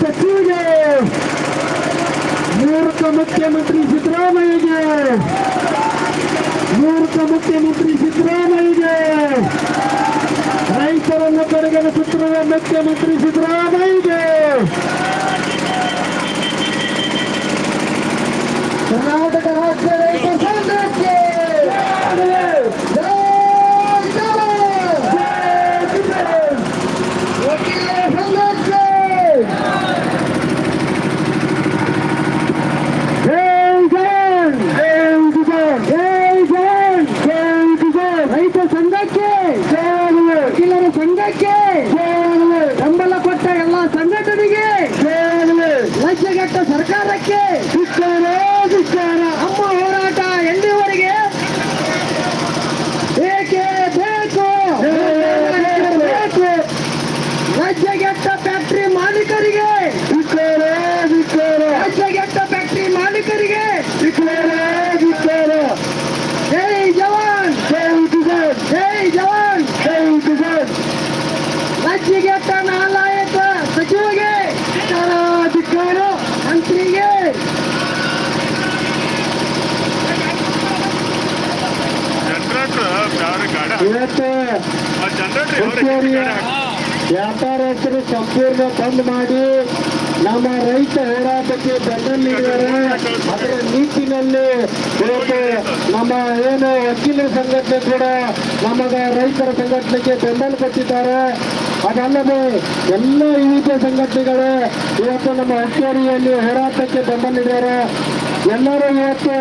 ಸಚಿವರಿಗೆ ಮೂರ್ಖ ಮುಖ್ಯಮಂತ್ರಿ ಸಿದ್ದರಾಮಯ್ಯಗೆ ಮೂರ್ಖ ಮುಖ್ಯಮಂತ್ರಿ ಸಿದ್ದರಾಮಯ್ಯಗೆ ರೈತರನ್ನು ಕಡೆಗಣಿಸುತ್ತಿರುವ ಮುಖ್ಯಮಂತ್ರಿ ಸಿದ್ದರಾಮಯ್ಯಗೆ ಕರ್ನಾಟಕ ರಾಜ್ಯ ರೈತ ಸಂಘಕ್ಕೆ ಇವತ್ತು ವ್ಯಾಪಾರಸ್ಥರು ಸಂಪೂರ್ಣ ಬಂದ್ ಮಾಡಿ ನಮ್ಮ ರೈತ ಹೋರಾಟಕ್ಕೆ ಬೆಂಬಲ ನೀಡಿದ್ದಾರೆ ಅದರ ನಿಟ್ಟಿನಲ್ಲಿ ಇವತ್ತು ನಮ್ಮ ಏನು ವಕೀಲರ ಸಂಘಟನೆ ಕೂಡ ನಮಗ ರೈತರ ಸಂಘಟನೆಗೆ ಬೆಂಬಲ ಕೊಟ್ಟಿದ್ದಾರೆ. ಅದಲ್ಲದೆ ಎಲ್ಲ ವಿವಿಧ ಸಂಘಟನೆಗಳು ಇವತ್ತು ನಮ್ಮ ಹುಕ್ಕೇರಿಯಲ್ಲಿ ಹೋರಾಟಕ್ಕೆ ಬೆಂಬಲ ನೀಡಿದ್ದಾರೆ ಎಲ್ಲರೂ ಇವತ್ತು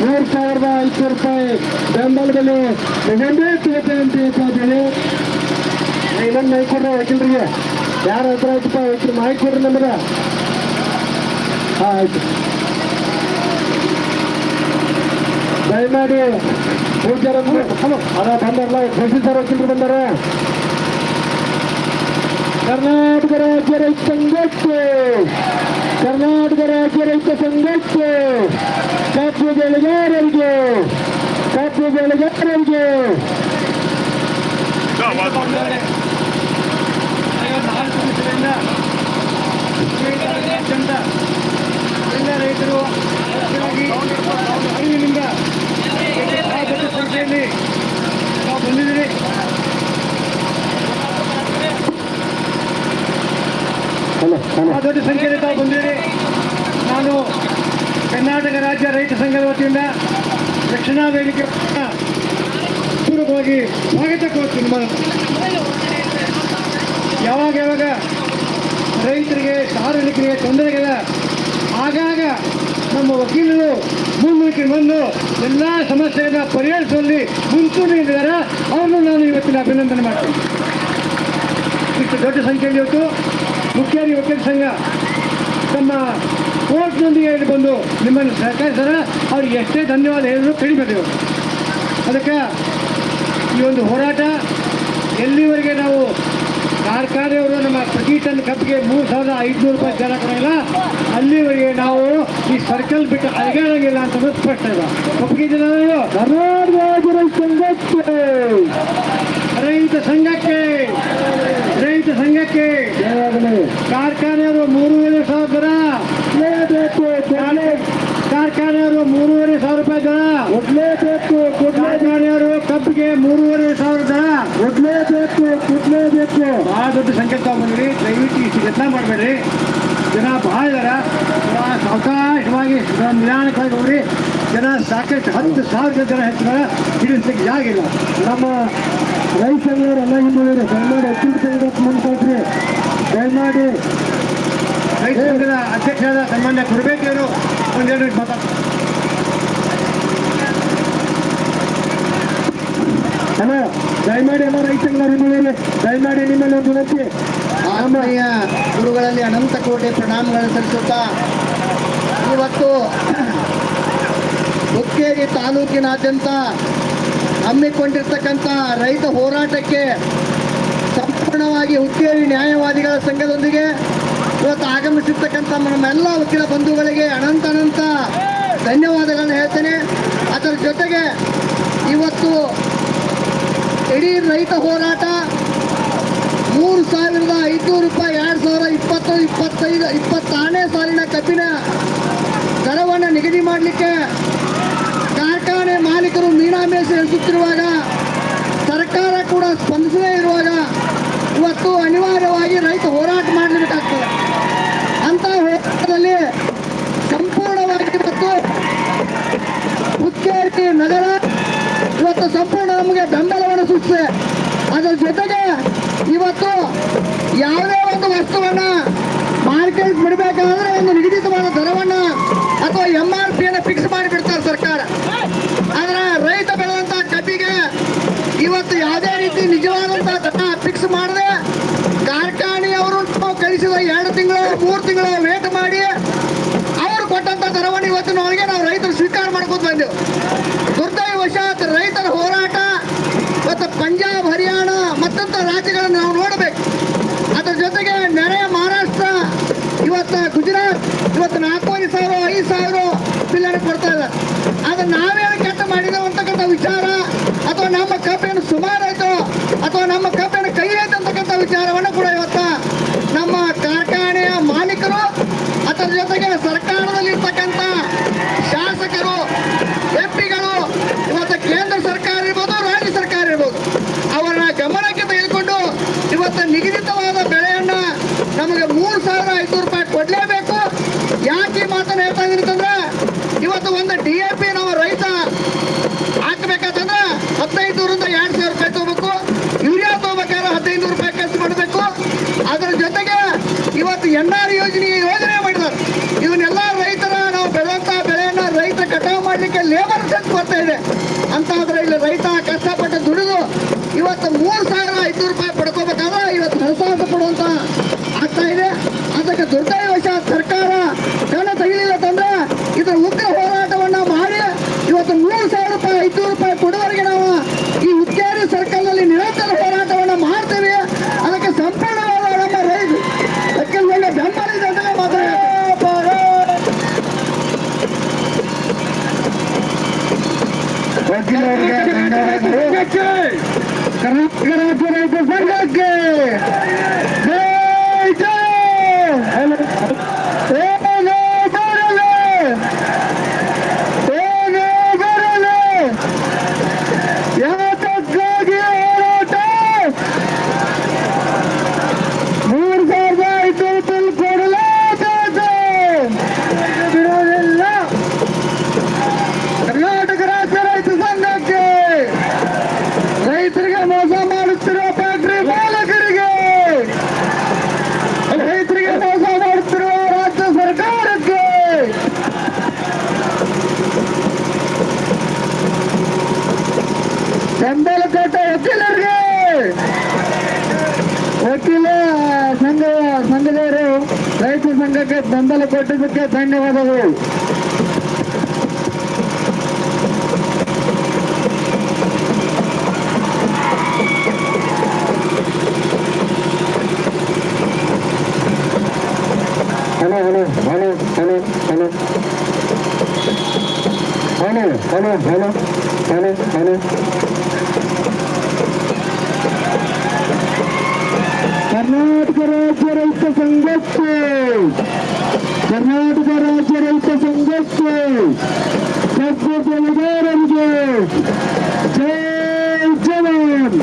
ಮೂರು ಸಾವಿರದ ಐನೂರು ರೂಪಾಯಿ ಬೆಂಬಲ ಬೆಲೆ ತಗೊಂಡೇ ತಗೋತೇವೆ ಅಂತ ಹೇಳ್ತಾ ಇದ್ದೀವಿ ಇನ್ನೊಂದು ಮೈ ಕೊಡ್ರಿ ವಕೀಲರಿಗೆ ಯಾರ ಹತ್ರ ಆಯ್ತಪ್ಪ ವಕೀಲ ಮಾಹಿತಿ ಕೊಡ್ರಿ ನಮ್ಗೆ ಹಾಂ ಆಯ್ತು ದಯಮಾಡಿ ಪೂಜಾರ ಅದ ಬಂದಾರಲ್ಲ ಪ್ರೊಫೆಸರ್ ವಕೀಲರು ಬಂದಾರ ಕರ್ನಾಟಕ ರಾಜ್ಯ ರೈತ ಸಂಘಕ್ಕೆ ಕರ್ನಾಟಕ ರಾಜ್ಯ ರೈತ ಸಂಘಕ್ಕೆ ಕಬ್ಬು ಬೆಳೆಗಾರರಿಗೆ ಕಬ್ಬು ಬೆಳೆಗಾರರಿಗೆ ನಾಲ್ಕು ದಿವಸದಿಂದ ರಾಜ್ಯಾದ್ಯಂತ ಎಲ್ಲ ರೈತರು ಮುಖ್ಯವಾಗಿ ಅರಿವಿನಿಂದ ಆ ದೊಡ್ಡ ಸಂಖ್ಯೆಯಲ್ಲಿ ನಾವು ಬಂದಿದ್ದೀರಿ ಹಲೋ ಹಲೋ ಆ ದೊಡ್ಡ ಸಂಖ್ಯೆಯಲ್ಲಿ ತಾವು ಬಂದಿರಿ ನಾನು ಕರ್ನಾಟಕ ರಾಜ್ಯ ರೈತ ಸಂಘದ ವತಿಯಿಂದ ರಕ್ಷಣಾ ವೇದಿಕೆ ಪೂರ್ವಕವಾಗಿ ಸ್ವಾಗತ ಕೋರ್ತೀನಿ ಯಾವಾಗ ಯಾವಾಗ ರೈತರಿಗೆ, ಸಾರ್ವಜನಿಕರಿಗೆ ತೊಂದರೆಗಳ ಆಗಾಗ ನಮ್ಮ ವಕೀಲರು ಮುನ್ನುಗ್ಗಿ ಬಂದು ಎಲ್ಲ ಸಮಸ್ಯೆಗಳನ್ನ ಪರಿಹರಿಸುವಲ್ಲಿ ಮುಂಚೂಣಿದ್ದಾರೆ ಅವರನ್ನು ನಾನು ಇವತ್ತಿನ ಅಭಿನಂದನೆ ಮಾಡ್ತೀನಿ. ಇಷ್ಟು ದೊಡ್ಡ ಸಂಖ್ಯೆಯಲ್ಲಿ ಇವತ್ತು ಮುಖ್ಯಾಧಿ ವಕೀಲ ಸಂಘ ತಮ್ಮ ಕೋರ್ಟ್ನೊಂದಿಗೆ ಇಲ್ಲಿ ಬಂದು ನಿಮ್ಮನ್ನು ಸಹಕರಿಸಿದ್ರೆ ಅವ್ರಿಗೆ ಎಷ್ಟೇ ಧನ್ಯವಾದ ಹೇಳಿದ್ರು ಕಡಿಮೆ ಅದಕ್ಕೆ ಈ ಒಂದು ಹೋರಾಟ ಎಲ್ಲಿವರೆಗೆ ನಾವು ಕಾರ್ಖಾನೆಯವರು ನಮ್ಮ ಪ್ರತಿ ಟನ್ ಕಪ್ಗೆ ಮೂರು ಸಾವಿರದ ಐದುನೂರು ರೂಪಾಯಿ ಜನ ಕೊಡೋಲ್ಲ, ಅಲ್ಲಿವರೆಗೆ ನಾವು ಈ ಸರ್ಕಲ್ ಬಿಟ್ಟು ಅಲಗಾಡಂಗಿಲ್ಲ ಅಂತ ಸ್ಪಷ್ಟ ಇದೆ. ಒಪ್ಪಿಗೆ ಕರ್ನಾಟಕ ಸಂಘಕ್ಕೆ. ರೈತ ಸಂಘಕ್ಕೆ. ರೈತ ಸಂಘಕ್ಕೆ. ಕಾರ್ಖಾನೆಯವರು ಮೂರುವರೆ ಸಾವಿರ ದರ. ಕಾರ್ಖಾನೆಯವರು ಮೂರುವರೆ ಸಾವಿರ ರೂಪಾಯಿ ದರ. ಕೊಡ್ಲೇಬೇಕು ಕಾರ್ಖಾನೆಯವರು ಕಬ್ಬಿಗೆ ಮೂರುವರೆ ಸಾವಿರ ದರ. ಕೊಡ್ಲೇಬೇಕು ಕೊಡ್ಲೇಬೇಕು. ಭಾಳ ದೊಡ್ಡ ಸಂಖ್ಯೆ ತಗೊಂಡ್ರಿ ದಯವಿಟ್ಟು ಇಷ್ಟು ಯತ್ನ ಮಾಡಬೇಡ್ರಿ. ಜನ ಭಾಳ ಇದಾರ. ನಿಧಾನಕ್ಕಾಗಿ ಹೋಗ್ರಿ ಜನ ಸಾಕಷ್ಟು ಹತ್ತು ಸಾವಿರ ಜನ ಹೆಚ್ಚಿನ ಹಿಡಿಸ್ಲಿಕ್ಕೆ ಜಾಗ ಇಲ್ಲ ನಮ್ಮ ರೈತ ಸಂಘದವ್ರು ಎಲ್ಲ ಹಿಂದುಳಿದ್ರು ದಯಮಾಡಿ ಸಂಘಕ್ಕೆ ಮುಂದ್ಕೊಳ್ರಿ ದಯಮಾಡಿ ರೈತ ಸಂಘದ ಅಧ್ಯಕ್ಷರಾದ ಸನ್ಮಾನ್ಯ ಕುರುಬೇಕಿಯವರು ಒಂದೆರಡು ಮಾತಾಡ್ತಾರೆ ಹಲೋ ದಯಮಾಡಿ ಎಲ್ಲ ರೈತ ಸಂಘದವ್ರು ಹಿಂದುಳಿರಿ ದಯಮಾಡಿ ನಿಮ್ಮಲ್ಲಿ ಒಂದು ವಿನಂತಿ ಗುರುಗಳಲ್ಲಿ ಅನಂತ ಕೋಟೆ ಪ್ರಣಾಮಗಳನ್ನು ಸಲ್ಲಿಸುತ್ತಾ ಇವತ್ತು ಹುಕ್ಕೇರಿ ತಾಲೂಕಿನಾದ್ಯಂತ ಹಮ್ಮಿಕೊಂಡಿರ್ತಕ್ಕಂಥ ರೈತ ಹೋರಾಟಕ್ಕೆ ಸಂಪೂರ್ಣವಾಗಿ ಹುಕ್ಕೇರಿ ನ್ಯಾಯವಾದಿಗಳ ಸಂಘದೊಂದಿಗೆ ಇವತ್ತು ಆಗಮಿಸಿರ್ತಕ್ಕಂಥ ನಮ್ಮೆಲ್ಲ ವಕೀಲ ಬಂಧುಗಳಿಗೆ ಅನಂತ ಅನಂತ ಧನ್ಯವಾದಗಳನ್ನು ಹೇಳ್ತೇನೆ. ಅದರ ಜೊತೆಗೆ ಇವತ್ತು ಇಡೀ ರೈತ ಹೋರಾಟ ಮೂರು ಸಾವಿರದ ಐದುನೂರು ರೂಪಾಯಿ, ಎರಡು ಸಾವಿರ ಇಪ್ಪತ್ತು, ಇಪ್ಪತ್ತೈದು, ಇಪ್ಪತ್ತಾರನೇ ಸಾಲಿನ ಕಬ್ಬಿನ ಮಾಡಲಿಕ್ಕೆ ಕಾರ್ಖಾನೆ ಮಾಲೀಕರು ಮೀನಾಮೇಷ ಎಸುತ್ತಿರುವಾಗ ಸರ್ಕಾರ ಕೂಡ ಸ್ಪಂದಿಸದೇ ಇರುವಾಗ ಇವತ್ತು ಅನಿವಾರ್ಯವಾಗಿ ರೈತ ಹೋರಾಟ ಮಾಡಲೇಬೇಕಾಗ್ತದೆ ಅಂತ ಹೋರಾಟದಲ್ಲಿ ಸಂಪೂರ್ಣವಾಗಿ ಇವತ್ತು ಹುಕ್ಕೇರಿ ನಗರ ಇವತ್ತು ಸಂಪೂರ್ಣ ನಮಗೆ ಬೆಂಬಲವನ್ನು ಸೂಚಿಸಿದೆ ಅದರ ಜೊತೆಗೆ ಇವತ್ತು ಯಾವುದೇ ಒಂದು ವಸ್ತುವನ್ನು ಮಾರ್ಕೆಟ್ ಬಿಡಬೇಕಾದ್ರೆ ಒಂದು ನಿಗದಿತವಾದ ದರವನ್ನ Isa, Isa, ಹೇಳ್ತಾ ಇವತ್ತು ಒಂದು ಡಿ ಎ ಪಿ ನಾವು ರೈತ ಹಾಕ್ಬೇಕಾತಂದ್ರೆ ಹದಿನೈದು ನೂರಿಂದ ಎರಡು ಸಾವಿರ ರೂಪಾಯಿ ತಗೋಬೇಕು. ಯೂರಿಯಾ ತಗೋಬೇಕಾದ್ರೆ ಹದಿನೈದು ರೂಪಾಯಿ ಖರ್ಚು ಮಾಡಬೇಕು. ಅದರ ಜೊತೆಗೆ ಇವತ್ತು ಎನ್ ಆರ್ ಯೋಜನೆ ಯೋಜನೆ ಮಾಡಿದ್ದಾರೆ. ಇವನ್ನೆಲ್ಲ ರೈತರ ನಾವು ಬೆಳೆದಂತ ಬೆಳೆಯನ್ನ ರೈತ ಕಟಾವು ಮಾಡಲಿಕ್ಕೆ ಲೇಬರ್ ಸೆಟ್ ಬರ್ತಾ ಇದೆ. ಅಂತ ಆದ್ರೆ ಇಲ್ಲಿ ರೈತ ಕಷ್ಟಪಟ್ಟು ದುಡಿದು ಇವತ್ತು ಮೂರು ಸಾವಿರ ಐನೂರು ರೂಪಾಯಿ ಪಡ್ಕೋಬೇಕಾದ್ರೆ ಇವತ್ತು ಹಣಸಾಸ ಕೊಡುವಂತ ಆಗ್ತಾ ಇದೆ ಅದಕ್ಕೆ ದುರ್ದೈವಶಾತ್ ಸರ್ಕಾರ ಕಣ ತೆಗಿಲಿಲ್ಲ ತಂದ್ರೆ ಇದರ ಉಗ್ರ ಹೋರಾಟವನ್ನ ಮಾಡಿ ಇವತ್ತು ಮೂರು ಸಾವಿರ ರೂಪಾಯಿ ಐನೂರು ರೂಪಾಯಿ ಕೊಡುವವರೆಗೆ ನಾವು ಈ ಹುಕ್ಕೇರಿ ಸರ್ಕಲ್ನಲ್ಲಿ ನಿರಂತರ ಹೋರಾಟವನ್ನ ಮಾಡ್ತೇವೆ. ಅದಕ್ಕೆ ಸಂಪೂರ್ಣವಾದ ನಮ್ಮ ರೈತ ಅದಕ್ಕೆ ಒಳ್ಳೆ ಬೆಂಬಲ ಇದೆ ಅಂತ ಮಾತಾಡ್ತಾರೆ ಕರ್ನಾಟಕ ರಾಜ್ಯ ರೈತ ಸಂಘಕ್ಕೆ ಸಂಘಕ್ಕೆ ಬೆಂಬಲ ಕೊಟ್ಟಿದ್ದಕ್ಕೆ ಧನ್ಯವಾದಗಳು hello hello hello hello hello hello hello hello hello hello Karnataka ರಾಜ್ಯ ರೈತ ಸಂಘಕ್ಕೆ ಕರ್ನಾಟಕ ರಾಜ್ಯ ರೈತ ಸಂಘಕ್ಕೆ ಕಬ್ಬು ಬೆಳೆಗಾರರಿಗೆ ಜೈ ಜವಾನ್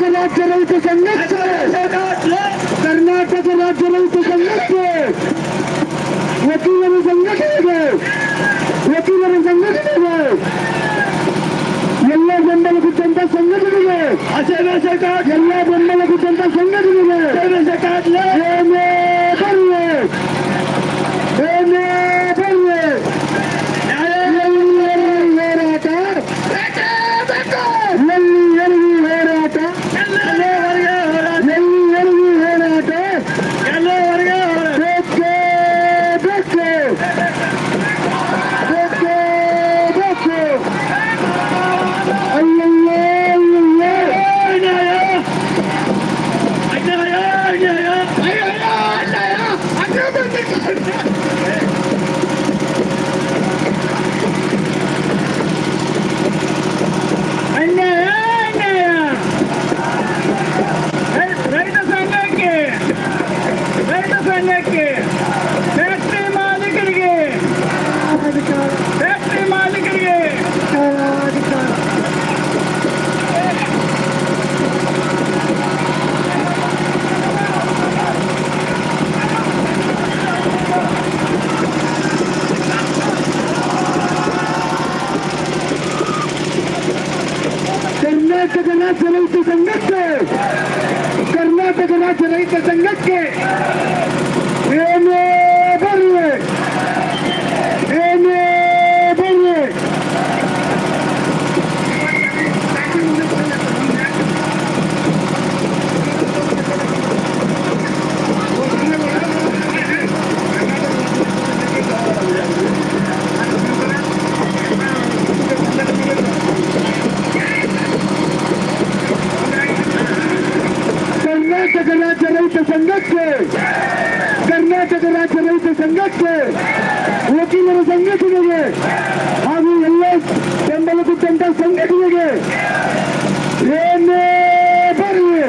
ರಾಜ್ಯ ರೈತ ಸಂಘಕ್ಕೆ ಕರ್ನಾಟಕ ರಾಜ್ಯ ರೈತ ಸಂಘಕ್ಕೆ ವಕೀಲರ ಸಂಘಟನೆಗೆ ವಕೀಲರ ಸಂಘಟನೆಗೆ ಎಲ್ಲ ಬೆಂಬಲ ಕೊಟ್ಟಂತ ಸಂಘಟನೆಗೆ ಎಲ್ಲ ಬೆಂಬಲ ಕೊಟ್ಟಂತ ಸಂಘಟನೆಗೆ ಏನೇ ಬರಲಿ ಏನೇ ರಾಜ್ಯ ರೈತ ಸಂಘಕ್ಕೆ. ಏನೇ ರೈತ ಸಂಘಕ್ಕೆ ಕರ್ನಾಟಕ ರಾಜ್ಯ ರೈತ ಸಂಘಕ್ಕೆ ವಕೀಲರ ಸಂಘಟನೆಗೆ ಹಾಗೂ ಎಲ್ಲ ಬೆಂಬಲ ಕೊಟ್ಟಂತ ಸಂಘಟನೆಗೆ ಏನೇ ಬರಲಿ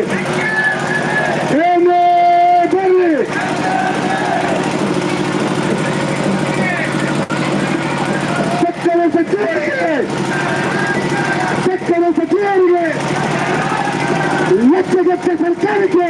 ಏನೇ ಬರಲಿ ಸಕ್ಕರೆ ಸಚಿವರಿಗೆ ಸಕ್ಕರೆ ಸಚಿವರಿಗೆ ಲಕ್ಷಗಟ್ಟ ಸರ್ಕಾರಕ್ಕೆ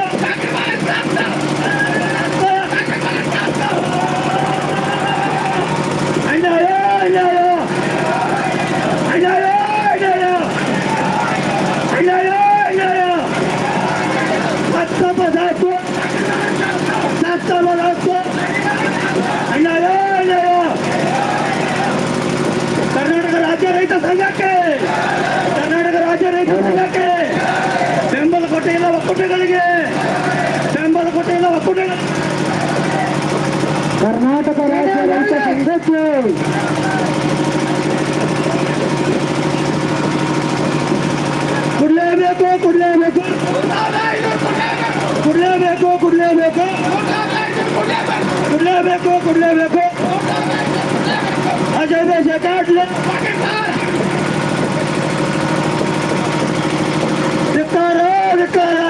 ಕೊಟ್ಟಿಲ್ಲ ಒಕ್ಕೂಟಗಳು ಕರ್ನಾಟಕ ರಾಜ್ಯ ರೈತ ಸಂಘಕ್ಕೆ ಕೊಡ್ಲೇಬೇಕು ಕೊಡ್ಲೇಬೇಕು ಕೊಡ್ಲೇಬೇಕು ಕೊಡ್ಲೇಬೇಕು ಕೊಡ್ಲೇಬೇಕು ಕೊಡ್ಲೇಬೇಕು ಅಜಯ್ ಬೇಷ ಕಾಟ್ಲೆ ಧಿಕ್ಕಾರ ಧಿಕ್ಕಾರ ಧಿಕ್ಕಾರ